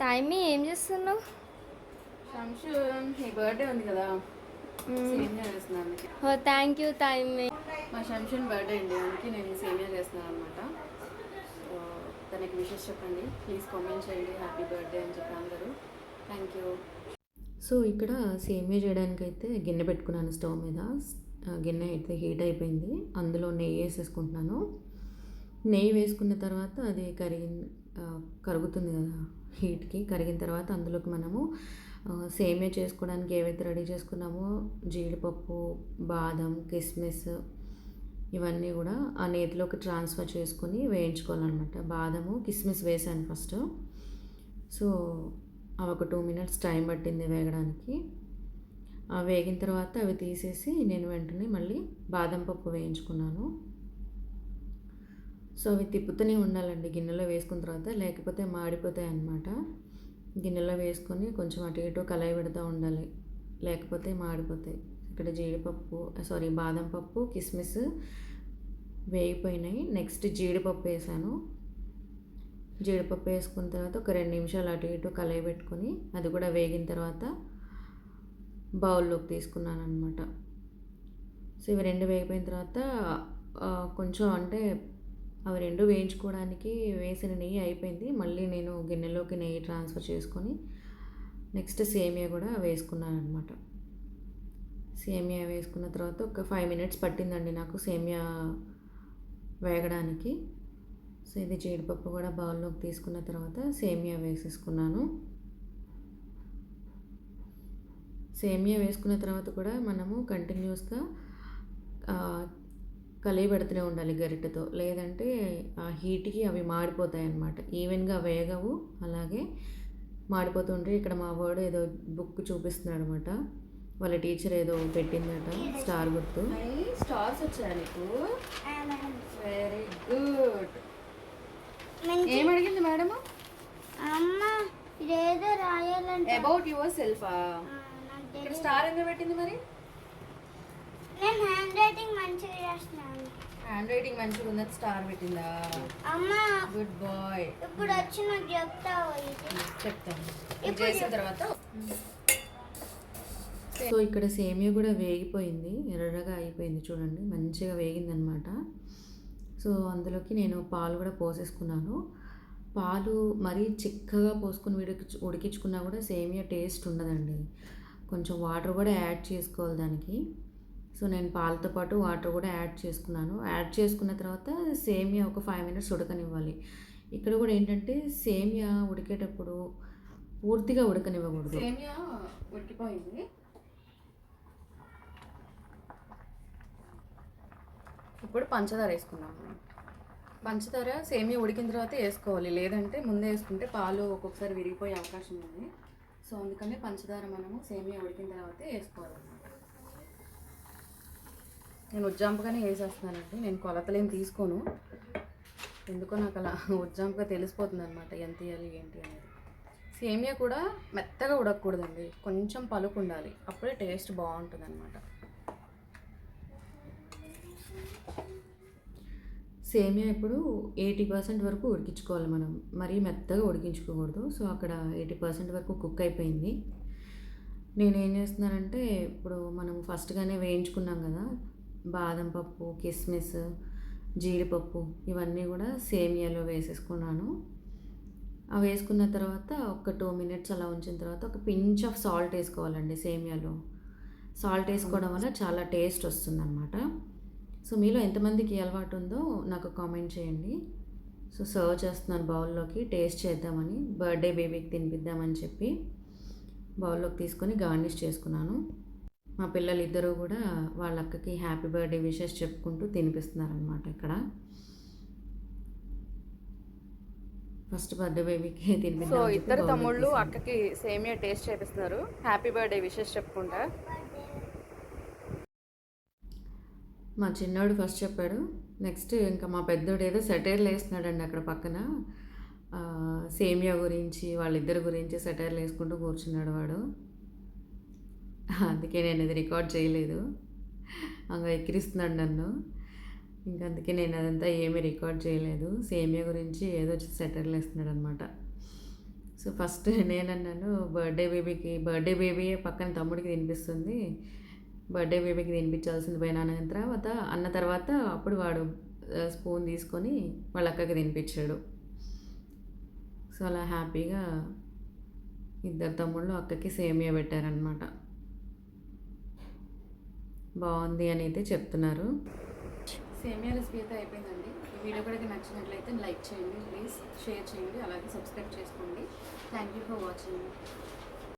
టైమీ ఏం చేస్తున్నావు? శంషు నీ బర్త్డే ఉంది కదా. సేమియా చేస్తున్నాను ఓ థ్యాంక్ యూ టైమీ. మా శంషన్ బర్త్డే అండి అందుకే నేను సేమియా చేస్తున్నాను అనమాట సో తనకి విషెస్ చెప్పండి. ప్లీజ్ కామెంట్ చేయండి హ్యాపీ బర్త్డే అని చెప్పి అందరూ. Thank you. సో ఇక్కడ సేమియా చేయడానికి అయితే గిన్నె పెట్టుకున్నాను స్టవ్ మీద. గిన్నె అయితే హీట్ అయిపోయింది. అందులో నెయ్యి వేసేసుకుంటున్నాను. నెయ్యి వేసుకున్న తర్వాత అది కరిగి ఆ, కరుగుతుంది కదా హీట్కి. కరిగిన తర్వాత అందులోకి మనము ఆ, సేమియా చేసుకోవడానికి ఏవైతే రెడీ చేసుకున్నామో జీడిపప్పు బాదం కిస్మిస్ ఇవన్నీ కూడా ఆ నేతిలోకి ట్రాన్స్ఫర్ చేసుకొని వేయించుకోవాలన్నమాట. బాదము కిస్మిస్ వేసాను ఫస్ట్. సో అవి ఒక టూ మినిట్స్ టైం పట్టింది వేగడానికి. ఆ వేగిన తర్వాత అవి తీసేసి నేను వెంటనే మళ్ళీ బాదం పప్పు వేయించుకున్నాను. సో అవి తిప్పుతూనే ఉండాలండి గిన్నెలో వేసుకున్న తర్వాత లేకపోతే మాడిపోతాయి అన్నమాట. గిన్నెలో వేసుకొని కొంచెం అటు ఇటు కలయి పెడతా ఉండాలి. లేకపోతే మాడిపోతాయి. ఇక్కడ జీడిపప్పు సారీ బాదం పప్పు కిస్మిస్ వేగిపోయినాయి. నెక్స్ట్ జీడిపప్పు వేసాను. జీడిపప్పు వేసుకున్న తర్వాత ఒక రెండు నిమిషాలు అటు ఇటు కలయి పెట్టుకొని అది కూడా వేగిన తర్వాత బౌల్లోకి తీసుకున్నాను అనమాట సో ఇవి రెండు వేగిపోయిన తర్వాత కొంచెం అంటే అవి రెండు వేయించుకోవడానికి వేసిన నెయ్యి అయిపోయింది. మళ్ళీ నేను గిన్నెలోకి నెయ్యి ట్రాన్స్ఫర్ చేసుకొని నెక్స్ట్ సేమియా కూడా వేసుకున్నాను అనమాట సేమియా వేసుకున్న తర్వాత ఒక ఫైవ్ మినిట్స్ పట్టిందండి నాకు సేమియా వేగడానికి. సో ఇది జీడిపప్పు కూడా బౌల్లోకి తీసుకున్న తర్వాత సేమియా వేసేసుకున్నాను. సేమియా వేసుకున్న తర్వాత కూడా మనము కంటిన్యూస్గా కలిగి పెడుతూనే ఉండాలి గరిటెతో. లేదంటే ఆ హీట్కి అవి మాడిపోతాయి అన్నమాట ఈవెన్గా వేగవు అలాగే మాడిపోతుంటే ఇక్కడ మా వాడు ఏదో బుక్ చూపిస్తున్నాడు అనమాట వాళ్ళ టీచర్ ఏదో పెట్టిందట స్టార్ గుర్తు. స్టార్స్ వచ్చాయా నీకు? Very good. ఏం అడిగింది మేడం అమ్మ ఇదేదో రాయాలంటే. About your సెల్ఫా. స్టార్ ఎందుకు పెట్టింది మరి? నేను హ్యాండ్ రైటింగ్ మంచిగా చేస్తున్నాను. హ్యాండ్ రైటింగ్ మంచిగా ఉందని స్టార్ పెట్టిందా? అమ్మ గుడ్ బాయ్ ఇప్పుడు వచ్చి నాకు చెప్తావు ఇది చెప్తాను. ఇది చేసిన తర్వాత సో ఇక్కడ సేమియా కూడా వేగిపోయింది. ఎర్రగా అయిపోయింది చూడండి. మంచిగా వేగిందనమాట సో అందులోకి నేను పాలు కూడా పోసేసుకున్నాను. పాలు మరీ చిక్కగా పోసుకుని ఉడికి ఉడికించుకున్నా కూడా సేమియా టేస్ట్ ఉండదండి. కొంచెం వాటర్ కూడా యాడ్ చేసుకోవాలి దానికి. సో నేను పాలతో పాటు వాటర్ కూడా యాడ్ చేసుకున్నాను. యాడ్ చేసుకున్న తర్వాత సేమియా ఒక ఫైవ్ మినిట్స్ ఉడకనివ్వాలి. ఇక్కడ కూడా ఏంటంటే సేమియా ఉడికేటప్పుడు పూర్తిగా ఉడకనివ్వకూడదు. సేమియా ఉడికిపోయింది. ఇప్పుడు పంచదార వేసుకున్నాము పంచదార సేమియా ఉడికిన తర్వాత వేసుకోవాలి. లేదంటే ముందే వేసుకుంటే పాలు ఒక్కొక్కసారి విరిగిపోయే అవకాశం ఉంది. సో అందుకనే పంచదార మనము సేమియా ఉడికిన తర్వాత వేసుకోవాలన్నమాట నేను ఉజ్జాంపుగానే వేసేస్తున్నానండి. నేను కొలతలేం తీసుకోను. ఎందుకో నాకు అలా ఉజ్జాంపుగా తెలిసిపోతుంది అనమాట ఎంత వేయాలి ఏంటి అనేది. సేమియా కూడా మెత్తగా ఉడకకూడదండి. కొంచెం పలుకు ఉండాలి. అప్పుడే టేస్ట్ బాగుంటుంది అనమాట సేమియా ఇప్పుడు ఎయిటీ పర్సెంట్ వరకు ఉడికించుకోవాలి మనం. మరీ మెత్తగా ఉడికించుకోకూడదు. సో అక్కడ ఎయిటీ పర్సెంట్ వరకు కుక్ అయిపోయింది. నేను ఏం చేస్తున్నానంటే ఇప్పుడు మనం ఫస్ట్గానే వేయించుకున్నాం కదా బాదం పప్పు కిస్మిస్ జీడిపప్పు ఇవన్నీ కూడా సేమియాలో వేసేసుకున్నాను. అవి వేసుకున్న తర్వాత ఒక టూ మినిట్స్ అలా ఉంచిన తర్వాత ఒక పించ్ ఆఫ్ సాల్ట్ వేసుకోవాలండి సేమియాలో సాల్ట్ వేసుకోవడం వల్ల చాలా టేస్ట్ వస్తుందన్నమాట. సో మీలో ఎంతమందికి అలవాటు ఉందో నాకు కామెంట్ చేయండి. సో సర్వ్ చేస్తున్నాను బౌల్లోకి టేస్ట్ చేద్దామని బర్త్డే బేబీకి తినిపిద్దామని చెప్పి బౌల్లోకి తీసుకొని గార్నిష్ చేసుకున్నాను. మా పిల్లలు ఇద్దరు కూడా వాళ్ళ అక్కకి హ్యాపీ బర్త్డే విషెస్ చెప్పుకుంటూ తినిపిస్తున్నారనమాట ఇక్కడ. ఫస్ట్ బర్త్డే బేబీకి సో ఇద్దరు తమ్ముళ్ళు అక్కకి సేమియా టేస్ట్ చేపిస్తున్నారు. హ్యాపీ బర్త్డే విషెస్ చెప్పుకుంటా. మా చిన్నోడు ఫస్ట్ చెప్పాడు నెక్స్ట్ ఇంకా మా పెద్దోడు ఏదో సెటైర్లు వేస్తున్నాడండి అక్కడ పక్కన. సేమియా గురించి వాళ్ళిద్దరి గురించి సెటైర్లు వేసుకుంటూ కూర్చున్నాడు వాడు. అందుకే నేను అది రికార్డ్ చేయలేదు. అంగా ఎక్కిరిస్తున్నాడు నన్ను. ఇంకా అందుకే నేను అదంతా ఏమీ రికార్డ్ చేయలేదు. సేమియా గురించి ఏదో సెటర్లు వేస్తున్నాడు అనమాట సో ఫస్ట్ ఫస్ట్ నేనన్నాను బర్త్డే బేబీకి బర్త్డే బేబీ పక్కన తమ్ముడికి తినిపిస్తుంది. బర్త్డే బేబీకి తినిపించాల్సింది పోయినా అన్న తర్వాత అన్న తర్వాత అప్పుడు వాడు స్పూన్ తీసుకొని వాళ్ళ అక్కకి తినిపించాడు. సో అలా హ్యాపీగా ఇద్దరు తమ్ముళ్ళు అక్కకి సేమియా పెట్టారనమాట బాగుంది అని అయితే చెప్తున్నారు. సేమియా రెసిపీ అయితే అయిపోయిందండి. ఈ వీడియో కూడా నచ్చినట్లయితే లైక్ చేయండి ప్లీజ్ షేర్ చేయండి అలాగే సబ్స్క్రైబ్ చేసుకోండి. Thank you for watching